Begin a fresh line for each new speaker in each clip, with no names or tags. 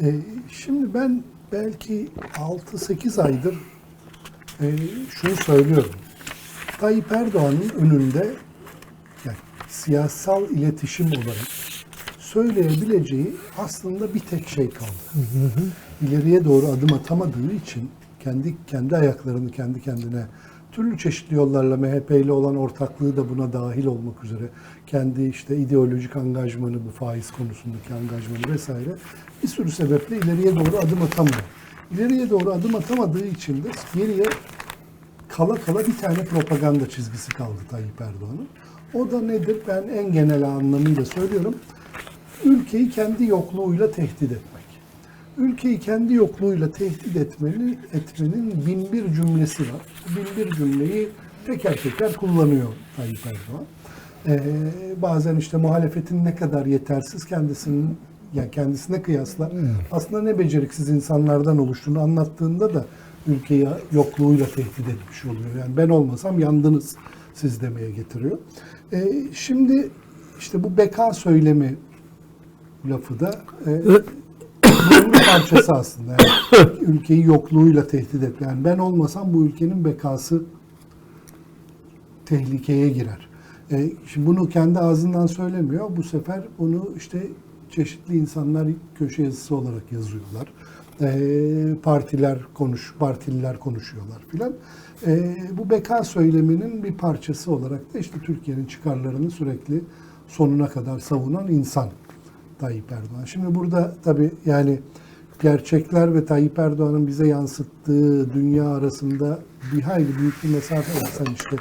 E, şimdi ben belki 6-8 aydır e, şunu söylüyorum. Tayyip Erdoğan'ın önünde yani siyasal iletişim olarak söyleyebileceği aslında bir tek şey kaldı. İleriye doğru adım atamadığı için kendi kendi ayaklarını kendi kendine türlü çeşitli yollarla MHP ile olan ortaklığı da buna dahil olmak üzere kendi işte ideolojik angajmanı bu faiz konusundaki angajmanı vesaire bir sürü sebeple ileriye doğru adım atamıyor. İleriye doğru adım atamadığı için de geriye kala kala bir tane propaganda çizgisi kaldı Tayyip Erdoğan'ın. O da nedir? Ben en genel anlamıyla söylüyorum. Ülkeyi kendi yokluğuyla tehdit etmek. Ülkeyi kendi yokluğuyla tehdit etmenin, etmenin bin bir cümlesi var. Bin bir cümleyi teker teker kullanıyor Tayyip Erdoğan. Ee, bazen işte muhalefetin ne kadar yetersiz kendisinin yani kendisine kıyasla aslında ne beceriksiz insanlardan oluştuğunu anlattığında da ülkeyi yokluğuyla tehdit etmiş oluyor. Yani ben olmasam yandınız siz demeye getiriyor. Ee, şimdi işte bu beka söylemi lafı da e, parçası aslında. Yani ülkeyi yokluğuyla tehdit et. Yani ben olmasam bu ülkenin bekası tehlikeye girer. E, şimdi bunu kendi ağzından söylemiyor. Bu sefer bunu işte çeşitli insanlar köşe yazısı olarak yazıyorlar. E, partiler konuş, partililer konuşuyorlar filan. E, bu beka söyleminin bir parçası olarak da işte Türkiye'nin çıkarlarını sürekli sonuna kadar savunan insan Tayyip Erdoğan. Şimdi burada tabii yani gerçekler ve Tayyip Erdoğan'ın bize yansıttığı dünya arasında bir hayli büyük bir mesafe var. Sen işte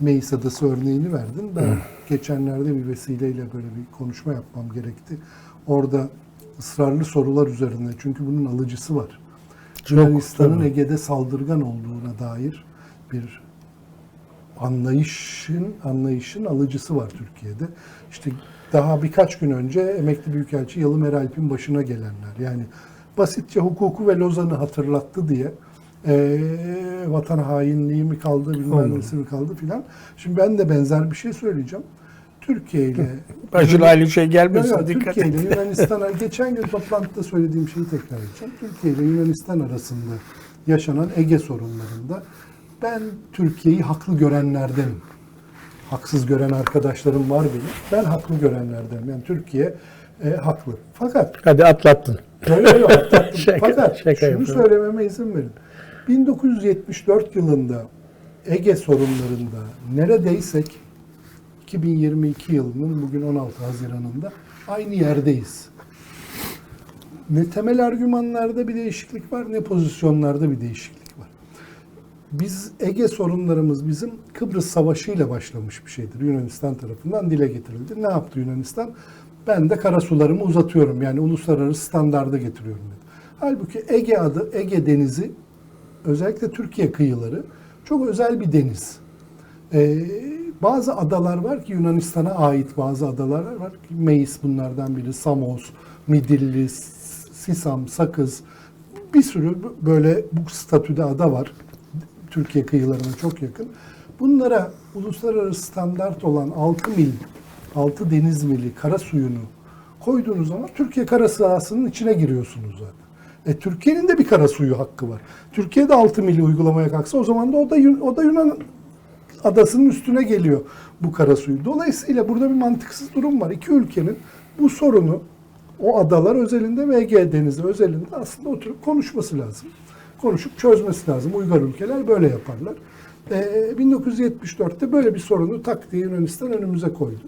Meis Adası örneğini verdin. Ben geçenlerde bir vesileyle böyle bir konuşma yapmam gerekti. Orada ısrarlı sorular üzerine çünkü bunun alıcısı var. Yunanistan'ın. Ege'de saldırgan olduğuna dair bir anlayışın anlayışın alıcısı var Türkiye'de. İşte daha birkaç gün önce emekli büyükelçi Yalım Eralp'in başına gelenler yani basitçe hukuku ve Lozan'ı hatırlattı diye eee, vatan hainliği mi kaldı bilmem nesi mi kaldı filan. Şimdi ben de benzer bir şey söyleyeceğim. Türkiye ile
Başına aynı şey gelmesin
yok,
dikkat
Türkiye ile. Yunanistan'a geçen gün toplantıda söylediğim şeyi tekrar edeceğim. Türkiye ile Yunanistan arasında yaşanan Ege sorunlarında ben Türkiye'yi haklı görenlerdenim. Haksız gören arkadaşlarım var benim. Ben haklı görenlerdenim. Yani Türkiye e, haklı. Fakat
Hadi atlattın.
Yok yok yok atlattım.
Şaka-
Fakat
şaka
şunu
yapıyorum.
söylememe izin verin. 1974 yılında Ege sorunlarında neredeysek 2022 yılının bugün 16 Haziran'ında aynı yerdeyiz. Ne temel argümanlarda bir değişiklik var ne pozisyonlarda bir değişiklik var. Biz Ege sorunlarımız bizim Kıbrıs Savaşı ile başlamış bir şeydir. Yunanistan tarafından dile getirildi. Ne yaptı Yunanistan? Ben de karasularımı uzatıyorum. Yani uluslararası standarda getiriyorum dedi. Halbuki Ege adı, Ege Denizi özellikle Türkiye kıyıları çok özel bir deniz. Ee, bazı adalar var ki Yunanistan'a ait bazı adalar var Meis bunlardan biri, Samos, Midilli, Sisam, Sakız bir sürü böyle bu statüde ada var. Türkiye kıyılarına çok yakın. Bunlara uluslararası standart olan 6 mil, 6 deniz mili kara suyunu koyduğunuz zaman Türkiye kara sahasının içine giriyorsunuz zaten. E, Türkiye'nin de bir kara suyu hakkı var. Türkiye de 6 mili uygulamaya kalksa o zaman da o da, o da Yunan adasının üstüne geliyor bu kara suyu. Dolayısıyla burada bir mantıksız durum var. İki ülkenin bu sorunu o adalar özelinde ve Ege Denizi özelinde aslında oturup konuşması lazım. Konuşup çözmesi lazım. Uygar ülkeler böyle yaparlar. Ee, 1974'te böyle bir sorunu tak diye Yunanistan önümüze koydu.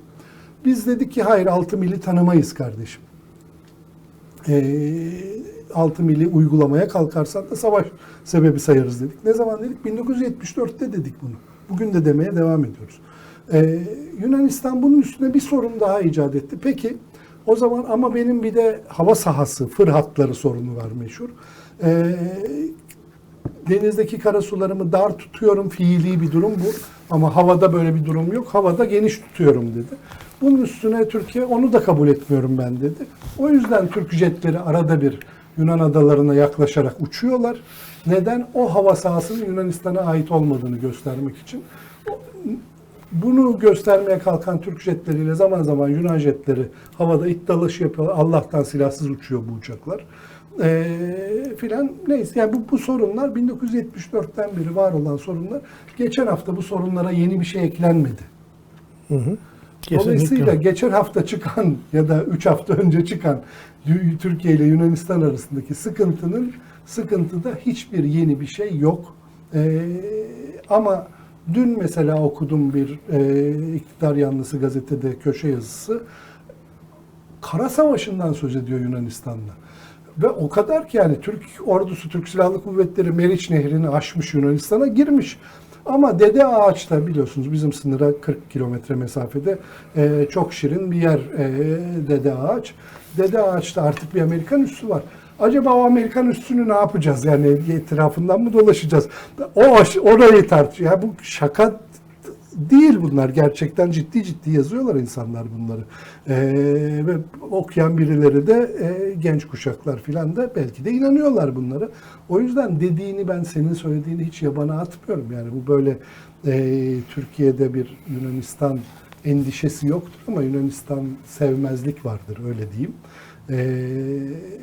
Biz dedik ki hayır 6 mili tanımayız kardeşim. Ee, 6 mili uygulamaya kalkarsan da savaş sebebi sayarız dedik. Ne zaman dedik? 1974'te dedik bunu. Bugün de demeye devam ediyoruz. Ee, Yunanistan bunun üstüne bir sorun daha icat etti. Peki o zaman ama benim bir de hava sahası, fır hatları sorunu var meşhur. Ee, denizdeki karasularımı dar tutuyorum fiili bir durum bu. Ama havada böyle bir durum yok. Havada geniş tutuyorum dedi. Bunun üstüne Türkiye onu da kabul etmiyorum ben dedi. O yüzden Türk jetleri arada bir Yunan adalarına yaklaşarak uçuyorlar. Neden? O hava sahasının Yunanistan'a ait olmadığını göstermek için. Bunu göstermeye kalkan Türk jetleriyle zaman zaman Yunan jetleri havada it dalaşı yapıyorlar. Allah'tan silahsız uçuyor bu uçaklar. Ee, filan neyse yani bu, bu sorunlar 1974'ten beri var olan sorunlar. Geçen hafta bu sorunlara yeni bir şey eklenmedi. Dolayısıyla geçen hafta çıkan ya da 3 hafta önce çıkan Türkiye ile Yunanistan arasındaki sıkıntının sıkıntıda hiçbir yeni bir şey yok. Ee, ama dün mesela okudum bir e, iktidar yanlısı gazetede köşe yazısı. Kara Savaşı'ndan söz ediyor Yunanistan'la. Ve o kadar ki yani Türk ordusu, Türk Silahlı Kuvvetleri Meriç Nehri'ni aşmış Yunanistan'a girmiş. Ama Dede Ağaç'ta biliyorsunuz bizim sınıra 40 kilometre mesafede e, çok şirin bir yer e, Dede Ağaç. Dede Ağaç'ta artık bir Amerikan üssü var. Acaba o Amerikan üssünü ne yapacağız? Yani etrafından mı dolaşacağız? O orayı tartışıyor. Ya bu şaka değil bunlar. Gerçekten ciddi ciddi yazıyorlar insanlar bunları. Ee, ve okuyan birileri de e, genç kuşaklar filan da belki de inanıyorlar bunlara. O yüzden dediğini ben senin söylediğini hiç yabana atmıyorum. Yani bu böyle e, Türkiye'de bir Yunanistan endişesi yoktur ama Yunanistan sevmezlik vardır öyle diyeyim. Ee,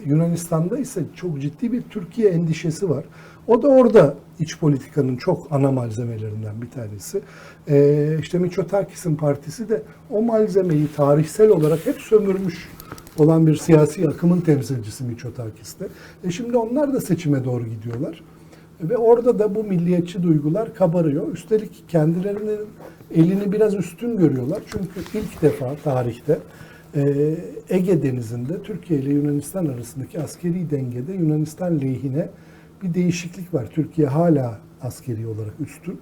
Yunanistan'da ise çok ciddi bir Türkiye endişesi var. O da orada iç politikanın çok ana malzemelerinden bir tanesi. Ee, işte Mitsotakis'in partisi de o malzemeyi tarihsel olarak hep sömürmüş olan bir siyasi akımın temsilcisi Mitsotakis'te. E şimdi onlar da seçime doğru gidiyorlar. Ve orada da bu milliyetçi duygular kabarıyor. Üstelik kendilerinin elini biraz üstün görüyorlar. Çünkü ilk defa tarihte ee, Ege Denizi'nde Türkiye ile Yunanistan arasındaki askeri dengede Yunanistan lehine bir değişiklik var. Türkiye hala askeri olarak üstün.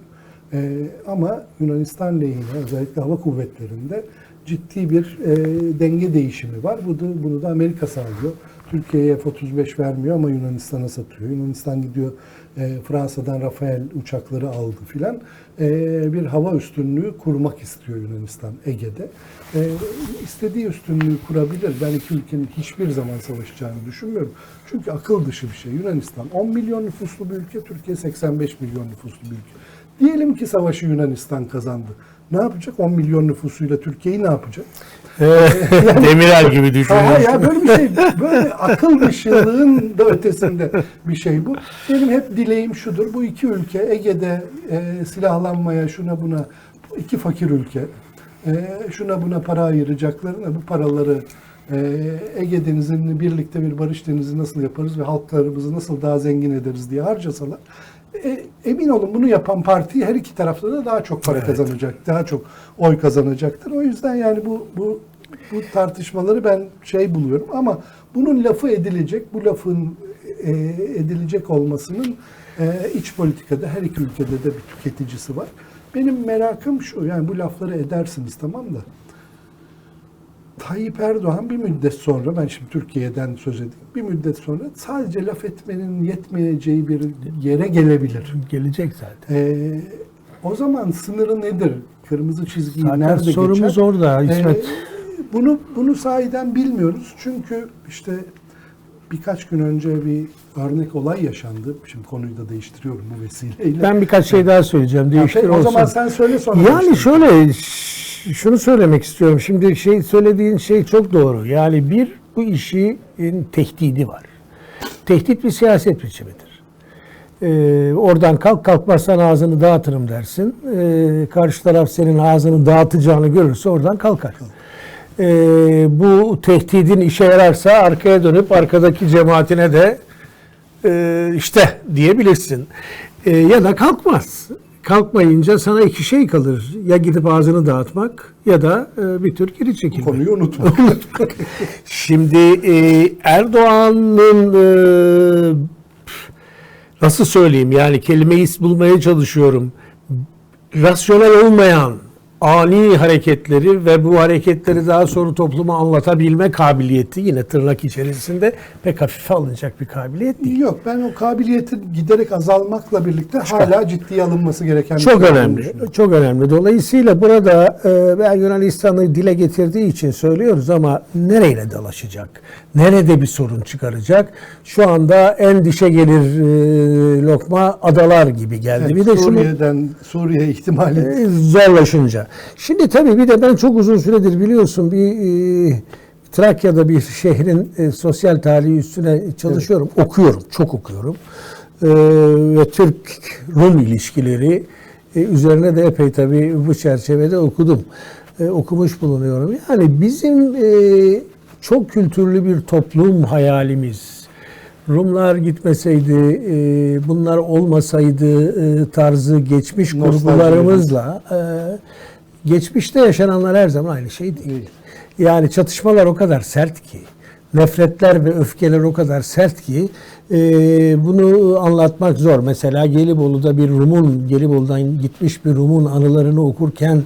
Ee, ama Yunanistan lehine özellikle hava kuvvetlerinde ciddi bir e, denge değişimi var. Bu da, bunu da Amerika sağlıyor. Türkiye'ye F-35 vermiyor ama Yunanistan'a satıyor. Yunanistan gidiyor e, Fransa'dan Rafael uçakları aldı filan. E, bir hava üstünlüğü kurmak istiyor Yunanistan Ege'de. E, istediği üstünlüğü kurabilir. Ben iki ülkenin hiçbir zaman savaşacağını düşünmüyorum. Çünkü akıl dışı bir şey. Yunanistan 10 milyon nüfuslu bir ülke, Türkiye 85 milyon nüfuslu bir ülke. Diyelim ki savaşı Yunanistan kazandı. Ne yapacak? 10 milyon nüfusuyla Türkiye'yi ne yapacak?
Demirel gibi düşünüyorsun.
ya böyle bir şey, böyle akıl dışılığın da ötesinde bir şey bu. Benim hep dileğim şudur, bu iki ülke Ege'de e, silahlanmaya, şuna buna, iki fakir ülke, e, şuna buna para ayıracaklarına bu paraları Ege Denizi'ni birlikte bir barış denizi nasıl yaparız ve halklarımızı nasıl daha zengin ederiz diye harcasalar, e, emin olun bunu yapan parti her iki tarafta da daha çok para kazanacak, daha çok oy kazanacaktır. O yüzden yani bu bu bu tartışmaları ben şey buluyorum ama bunun lafı edilecek, bu lafın e, edilecek olmasının e, iç politikada her iki ülkede de bir tüketicisi var. Benim merakım şu, yani bu lafları edersiniz tamam da Tayyip Erdoğan bir müddet sonra, ben şimdi Türkiye'den söz edeyim, bir müddet sonra sadece laf etmenin yetmeyeceği bir yere gelebilir.
Gelecek zaten.
Ee, o zaman sınırı nedir? Kırmızı çizgiyi
Zaten
nerede
sorumuz
geçer?
orada İsmet.
Ee, bunu bunu sahiden bilmiyoruz. Çünkü işte birkaç gün önce bir örnek olay yaşandı. Şimdi konuyu da değiştiriyorum bu vesileyle.
Ben birkaç şey daha söyleyeceğim.
Ya
Değiştir
peki,
olsun.
o zaman sen söyle sonra.
Yani şöyle şunu söylemek istiyorum. Şimdi şey söylediğin şey çok doğru. Yani bir bu işin tehdidi var. Tehdit bir siyaset biçimidir. Ee, oradan kalk kalkmazsan ağzını dağıtırım dersin. Ee, karşı taraf senin ağzını dağıtacağını görürse oradan kalkar. Ee, bu tehdidin işe yararsa arkaya dönüp arkadaki cemaatine de e, işte diyebilirsin. E, ya da kalkmaz. Kalkmayınca sana iki şey kalır. Ya gidip ağzını dağıtmak ya da e, bir tür geri çekilmek.
konuyu unutma.
Şimdi e, Erdoğan'ın e, nasıl söyleyeyim yani kelimeyi bulmaya çalışıyorum. Rasyonel olmayan ani hareketleri ve bu hareketleri daha sonra topluma anlatabilme kabiliyeti yine tırnak içerisinde pek hafife alınacak bir kabiliyet değil.
Yok ben o kabiliyetin giderek azalmakla birlikte hala ciddiye alınması gereken
Çok önemli. Çok önemli. Dolayısıyla burada e, ben Yunanistan'ı dile getirdiği için söylüyoruz ama nereyle dalaşacak? Nerede bir sorun çıkaracak? Şu anda en dişe gelir e, lokma adalar gibi geldi.
Evet,
bir de şunu
Suriye'den Suriye ihtimali
e, zorlaşınca. Şimdi tabii bir de ben çok uzun süredir biliyorsun bir e, Trakya'da bir şehrin e, sosyal tarihi üstüne çalışıyorum. Okuyorum, çok okuyorum. E, ve Türk-Rum ilişkileri e, üzerine de epey tabii bu çerçevede okudum. E, okumuş bulunuyorum. Yani bizim e, çok kültürlü bir toplum hayalimiz. Rumlar gitmeseydi, e, bunlar olmasaydı e, tarzı geçmiş
Nostalji.
kurgularımızla e, geçmişte yaşananlar her zaman aynı şey değil. Yani çatışmalar o kadar sert ki, nefretler ve öfkeler o kadar sert ki e, bunu anlatmak zor. Mesela Gelibolu'da bir Rum'un, Gelibolu'dan gitmiş bir Rum'un anılarını okurken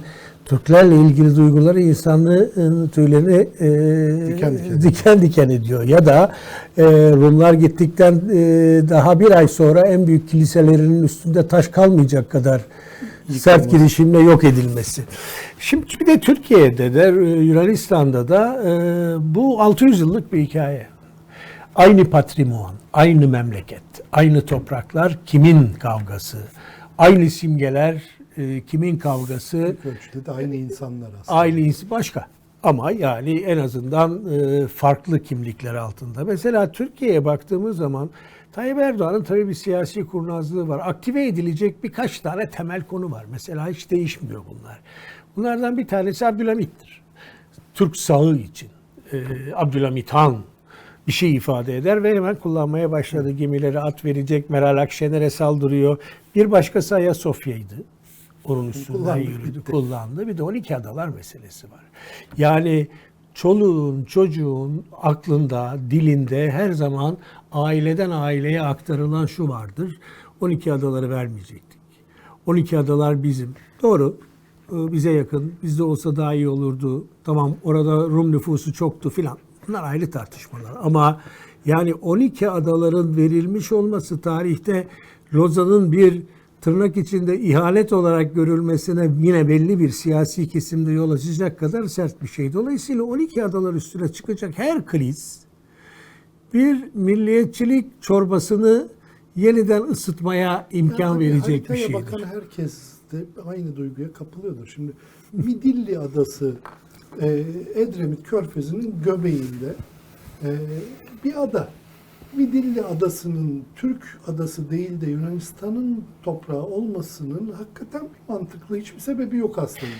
Türklerle ilgili duyguları insanlığı tüylerini e,
Diken diken.
diken diken ediyor. Ya da e, Rumlar gittikten e, daha bir ay sonra en büyük kiliselerinin üstünde taş kalmayacak kadar sert girişimle yok edilmesi. Şimdi bir de Türkiye'de de e, Yunanistan'da da e, bu 600 yıllık bir hikaye. Aynı patrimuan, aynı memleket, aynı topraklar kimin kavgası, aynı simgeler e, kimin kavgası,
Büyük ölçüde de aynı insanlar aslında.
Aynı ins- başka. Ama yani en azından e, farklı kimlikler altında. Mesela Türkiye'ye baktığımız zaman Tayyip Erdoğan'ın tabii bir siyasi kurnazlığı var. Aktive edilecek birkaç tane temel konu var. Mesela hiç değişmiyor bunlar. Bunlardan bir tanesi Abdülhamit'tir. Türk sağı için. E, Abdülhamit Han bir şey ifade eder ve hemen kullanmaya başladı. Gemileri at verecek, Meral Akşener'e saldırıyor. Bir başkası Ayasofya'ydı. Onun üstünden
Kullandı,
yürüdü, kullandı. Bir de 12 adalar meselesi var. Yani çoluğun, çocuğun aklında, dilinde her zaman aileden aileye aktarılan şu vardır. 12 adaları vermeyecektik. 12 adalar bizim. Doğru. e, Bize yakın. Bizde olsa daha iyi olurdu. Tamam orada Rum nüfusu çoktu filan. Bunlar ayrı tartışmalar. Ama yani 12 adaların verilmiş olması tarihte Lozan'ın bir tırnak içinde ihanet olarak görülmesine yine belli bir siyasi kesimde yol açacak kadar sert bir şey. Dolayısıyla 12 adalar üstüne çıkacak her kriz bir milliyetçilik çorbasını yeniden ısıtmaya imkan
Yani
verecek bir şeydir.
bakan herkes de aynı duyguya kapılıyordur. Şimdi Midilli Adası e, Edremit Körfezi'nin göbeğinde e, bir ada. Midilli Adası'nın Türk adası değil de Yunanistan'ın toprağı olmasının hakikaten bir mantıklı hiçbir sebebi yok aslında.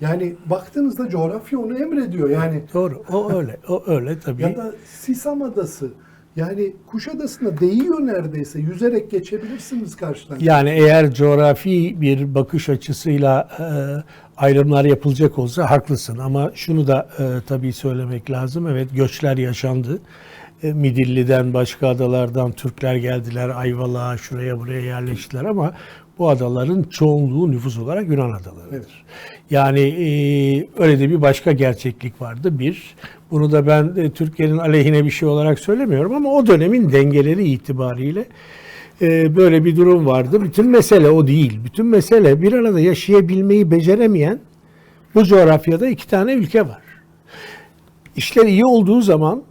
Yani baktığınızda coğrafya onu emrediyor. Yani
Doğru. O öyle. O öyle tabii.
ya da Sisam Adası yani Kuşadası'na değiyor neredeyse. Yüzerek geçebilirsiniz karşıdan.
Yani eğer coğrafi bir bakış açısıyla e, ayrımlar yapılacak olsa haklısın ama şunu da e, tabii söylemek lazım. Evet göçler yaşandı. E, Midilli'den başka adalardan Türkler geldiler Ayvalık'a şuraya buraya yerleştiler ama bu adaların çoğunluğu nüfus olarak Yunan adalarıdır.
Evet.
Yani e, öyle de bir başka gerçeklik vardı bir. Bunu da ben e, Türkiye'nin aleyhine bir şey olarak söylemiyorum ama o dönemin dengeleri itibariyle e, böyle bir durum vardı. Bütün mesele o değil. Bütün mesele bir arada yaşayabilmeyi beceremeyen bu coğrafyada iki tane ülke var. İşler iyi olduğu zaman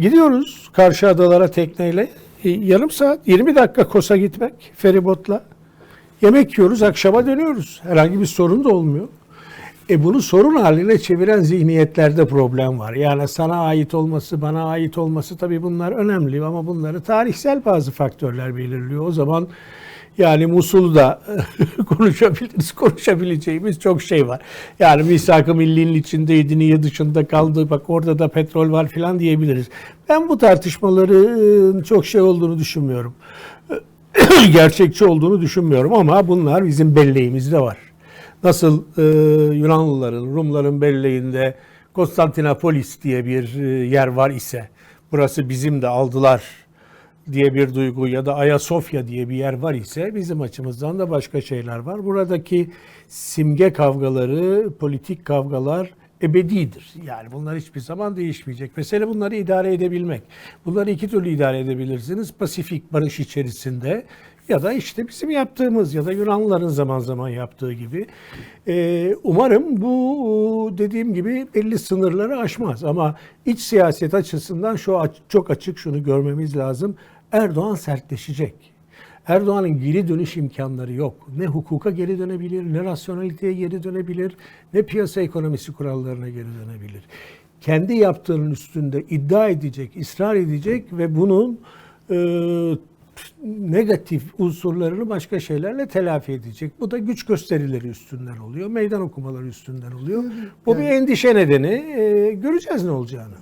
gidiyoruz karşı adalara tekneyle. E, yarım saat, 20 dakika Kosa gitmek feribotla. Yemek yiyoruz, akşama dönüyoruz. Herhangi bir sorun da olmuyor. E bunu sorun haline çeviren zihniyetlerde problem var. Yani sana ait olması, bana ait olması tabii bunlar önemli ama bunları tarihsel bazı faktörler belirliyor. O zaman yani Musul'da konuşabiliriz, konuşabileceğimiz çok şey var. Yani misak-ı millinin içindeydi, niye dışında kaldı, bak orada da petrol var filan diyebiliriz. Ben bu tartışmaları çok şey olduğunu düşünmüyorum. Gerçekçi olduğunu düşünmüyorum ama bunlar bizim belleğimizde var. Nasıl e, Yunanlıların, Rumların belleğinde Konstantinopolis diye bir e, yer var ise, burası bizim de aldılar diye bir duygu ya da Ayasofya diye bir yer var ise bizim açımızdan da başka şeyler var. Buradaki simge kavgaları, politik kavgalar ebedidir. Yani bunlar hiçbir zaman değişmeyecek. Mesele bunları idare edebilmek. Bunları iki türlü idare edebilirsiniz. Pasifik barış içerisinde ya da işte bizim yaptığımız ya da Yunanlıların zaman zaman yaptığı gibi. Ee, umarım bu dediğim gibi belli sınırları aşmaz. Ama iç siyaset açısından şu çok açık şunu görmemiz lazım. Erdoğan sertleşecek. Erdoğan'ın geri dönüş imkanları yok. Ne hukuka geri dönebilir, ne rasyonaliteye geri dönebilir, ne piyasa ekonomisi kurallarına geri dönebilir. Kendi yaptığının üstünde iddia edecek, ısrar edecek ve bunun e, negatif unsurlarını başka şeylerle telafi edecek. Bu da güç gösterileri üstünden oluyor, meydan okumaları üstünden oluyor. Bu bir endişe nedeni. E, göreceğiz ne olacağını.